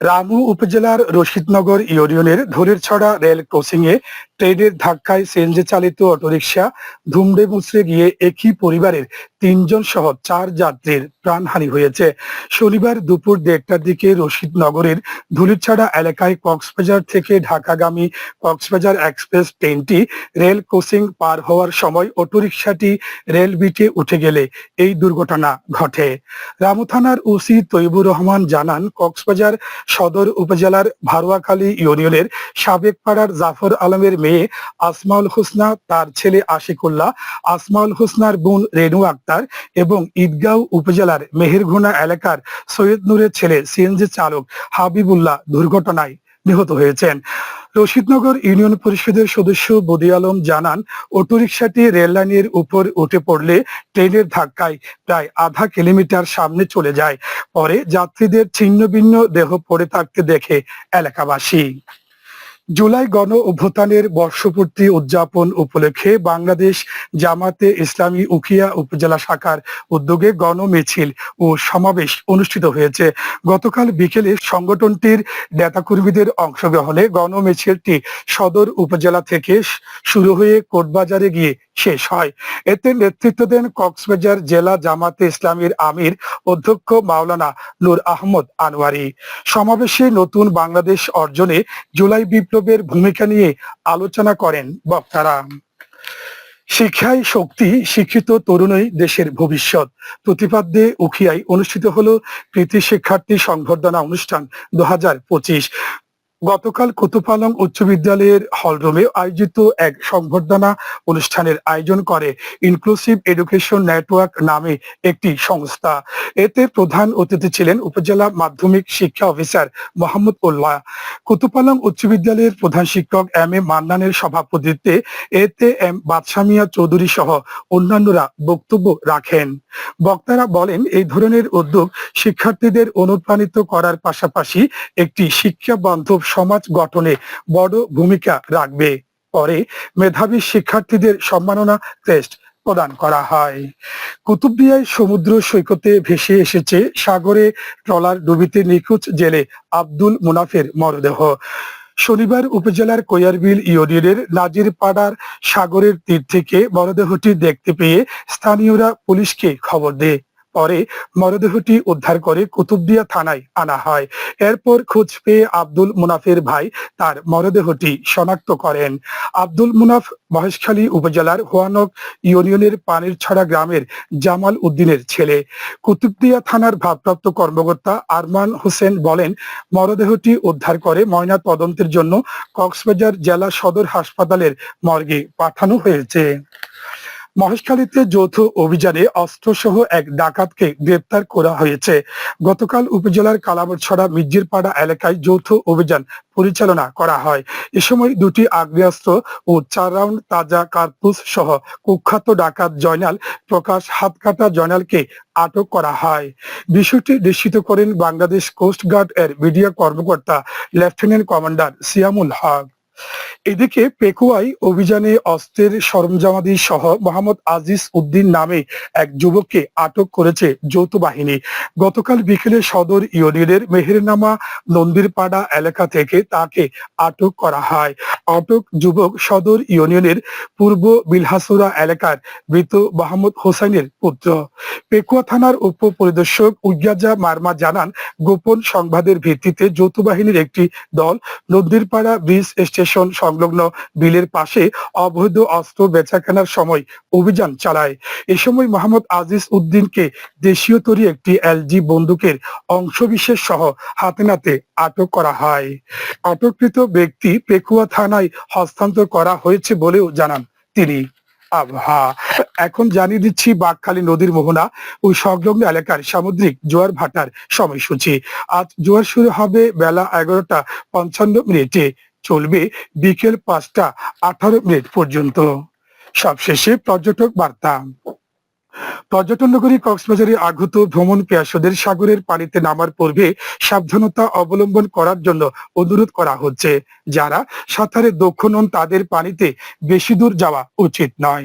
রামু উপজেলার রশিদনগর ইউনিয়নের ধরেরছড়া rail crossing এ ট্রেনের ধাক্কায় সিএনজি চালিত অটোরিকশা ধুমড়ে মুচড়ে গিয়ে একই পরিবারের তিনজন সহ চার যাত্রীর প্রাণহানি হয়েছে। শনিবার দুপুর দেড়টার দিকে রশিদনগরের ধুলিছাড়া এলাকায় কক্সবাজার থেকে ঢাকাগামী কক্সবাজার এক্সপ্রেস ট্রেনটি রেল ক্রসিং পার হওয়ার সময় অটোরিকশাটি রেল বিটে উঠে গেলে এই দুর্ঘটনা ঘটে। রামু থানার ওসি তৈবুর রহমান জানান, কক্সবাজার সদর উপজেলার ভারুয়াখালী ইউনিয়নের সাবেক পাড়ার জাফর আলমের মেয়ে আসমাউল হোসনা, তার ছেলে আশিকুল্লাহ, আসমাউল হোসনার বোন রেনু আক্তার এবং ঈদগাঁও উপজেলার মেহেরঘোনা এলাকার সৈয়দ নূরের ছেলে সিএনজি চালক হাবিবুল্লাহ দুর্ঘটনায় নিহত হয়েছেন। রশিদনগর ইউনিয়ন পরিষদের সদস্য বদি আলম জানান, অটোরিকশাটি রেললাইনের উপর উঠে পড়লে ট্রেনের ধাক্কায় প্রায় আধা কিলোমিটার সামনে চলে যায়। পরে যাত্রীদের ছিন্ন ভিন্ন দেহ পড়ে থাকতে দেখে এলাকাবাসী। জুলাই গণ অভ্যুত্থানের বর্ষপূর্তি উদযাপন উপলক্ষে বাংলাদেশ জামাতে ইসলামী উখিয়া উপজেলা শাখার উদ্যোগে গণ মিছিল ও সমাবেশ অনুষ্ঠিত হয়েছে। গতকাল বিকেলে সংগঠনটির নেতাকর্মীদের অংশগ্রহণে গণ মিছিলটি সদর উপজেলা থেকে শুরু হয়ে কোটবাজারে গিয়ে শেষ হয়। এতে নেতৃত্ব দেন কক্সবাজার জেলা জামাতে ইসলামীর আমির অধ্যক্ষ মাওলানা নূর আহমদ আনোয়ারি। সমাবেশে নতুন বাংলাদেশ অর্জনে জুলাই বিপ্লবের ভূমিকা নিয়ে আলোচনা করেন বক্তারা। শিক্ষাই শক্তি, শিক্ষিত তরুণই দেশের ভবিষ্যৎ। প্রতিপাদ্যে উখিয়ায় অনুষ্ঠিত হলো কৃতি শিক্ষার্থী সংবর্ধনা অনুষ্ঠান দু হাজার পঁচিশ। গতকাল কুতুপালং উচ্চ বিদ্যালয়ের হলরুমে আয়োজিত এক সংবর্ধনা অনুষ্ঠানের আয়োজন করে ইনক্লুসিভ এডুকেশন নেটওয়ার্ক নামে একটি সংস্থা। এতে প্রধান অতিথি ছিলেন উপজেলা মাধ্যমিক শিক্ষা অফিসার মোহাম্মদ উল্লাহ। কুতুপালং উচ্চ বিদ্যালয়ের প্রধান শিক্ষক এম এ মান্নানের সভাপতিত্বে এতে এম বাদশামিয়া চৌধুরী সহ অন্যান্যরা বক্তব্য রাখেন। বক্তারা বলেন, এই ধরনের উদ্যোগ শিক্ষার্থীদের অনুপ্রাণিত করার পাশাপাশি একটি শিক্ষা বান্ধব সমাজ গঠনে বড় ভূমিকা রাখবে। পরে মেধাবী শিক্ষার্থীদের সম্মাননা টেস্ট প্রদান করা হয়। কুতুবদিয়ায় সমুদ্র সৈকতে ভেসে এসেছে সাগরে ট্রলার ডুবিতে নিখোঁজ জেলে আব্দুল মুনাফের মরদেহ। শনিবার উপজেলার কৈয়ারবিল ইউনিয়নের নাজিরপাড়ার সাগরের তীর থেকে মরদেহটি দেখতে পেয়ে স্থানীয়রা পুলিশকে খবর দেয়। পরে মরদেহটি উদ্ধার করে কুতুবদিয়া থানায় আনা হয়। এরপর খোঁজ পেয়ে আব্দুল মুনাফের ভাই তার মরদেহটি শনাক্ত করেন। আব্দুল মুনাফ মহেশখালী উপজেলার হোয়ানক ইউনিয়নের পানির ছড়া গ্রামের জামাল উদ্দিনের ছেলে। কুতুবদিয়া থানার ভারপ্রাপ্ত কর্মকর্তা আরমান হোসেন বলেন, মরদেহটি উদ্ধার করে ময়না তদন্তের জন্য কক্সবাজার জেলা সদর হাসপাতালের মর্গে পাঠানো হয়েছে। মহেশখালীতে যৌথ অভিযানে অস্ত্রসহ এক ডাকাতকে গ্রেপ্তার করা হয়েছে। গতকাল উপজেলার কালাবরছড়া মির্জিরপাড়া এলাকায় যৌথ অভিযান পরিচালনা করা হয়। এ সময় দুটি আগ্নেয়াস্ত্র ও চার রাউন্ড তাজা কার্তুস সহ কুখ্যাত ডাকাত জয়নাল প্রকাশ হাতকাটা জয়নালকে আটক করা হয়। বিষয়টি নিশ্চিত করেন বাংলাদেশ কোস্টগার্ড এর মিডিয়া কর্মকর্তা লেফটেন্যান্ট কমান্ডার সিয়ামুল হক। এদিকে পেকুয়াই অভিযানে অস্ত্রের সরঞ্জামাদি সহ মোহাম্মদ আজিজ উদ্দিন নামে এক যুবককে আটক করেছে যৌথ বাহিনী। গতকাল বিকেলে সদর ইউনিয়নের মেহেরনামা নন্দিরপাড়া এলাকা থেকে তাকে আটক করা হয়। আটক যুবক সদর ইউনিয়নের পূর্ব বিলহাসুরা এলাকার মৃত মোহাম্মদ হোসাইনের পুত্র। পেকুয়া থানার উপ পরিদর্শক উজ্ঞাজা মার্মা জানান, গোপন সংবাদের ভিত্তিতে যৌথ বাহিনীর একটি দল নন্দিরপাড়া ব্রিজ স্টেশন সংলগ্ন বিলের পাশে অবৈধ অস্ত্র বেচাকেনার সময় অভিযান চালায়। এ সময় মোহাম্মদ আজিজ উদ্দিনকে দেশীয় তৈরি একটি এলজি বন্দুকের অংশবিশেষ সহ হাতে নাতে আটক করা হয়। আটককৃত ব্যক্তি পেকুয়া থানায় হস্তান্তর করা হয়েছে বলেও জানান তিনি। আবহাওয়া এখন জানিয়ে দিচ্ছি বাঘখালী নদীর মোহনা ও সংলগ্ন এলাকার সামুদ্রিক জোয়ার ভাটার সময়সূচি। আজ জোয়ার শুরু হবে বেলা এগারোটা পঞ্চান্ন মিনিটে। চলবে বিকেল পাঁচটা আঠারো মিনিট পর্যন্ত। সবশেষে পর্যটক বার্তা। পর্যটন নগরী কক্সবাজারে আগত ভ্রমণ পেয়াসদের সাগরের পানিতে নামার পূর্বে সাবধানতা অবলম্বন করার জন্য অনুরোধ করা হচ্ছে। যারা সাঁতারে দক্ষ নন, তাদের পানিতে বেশি দূর যাওয়া উচিত নয়।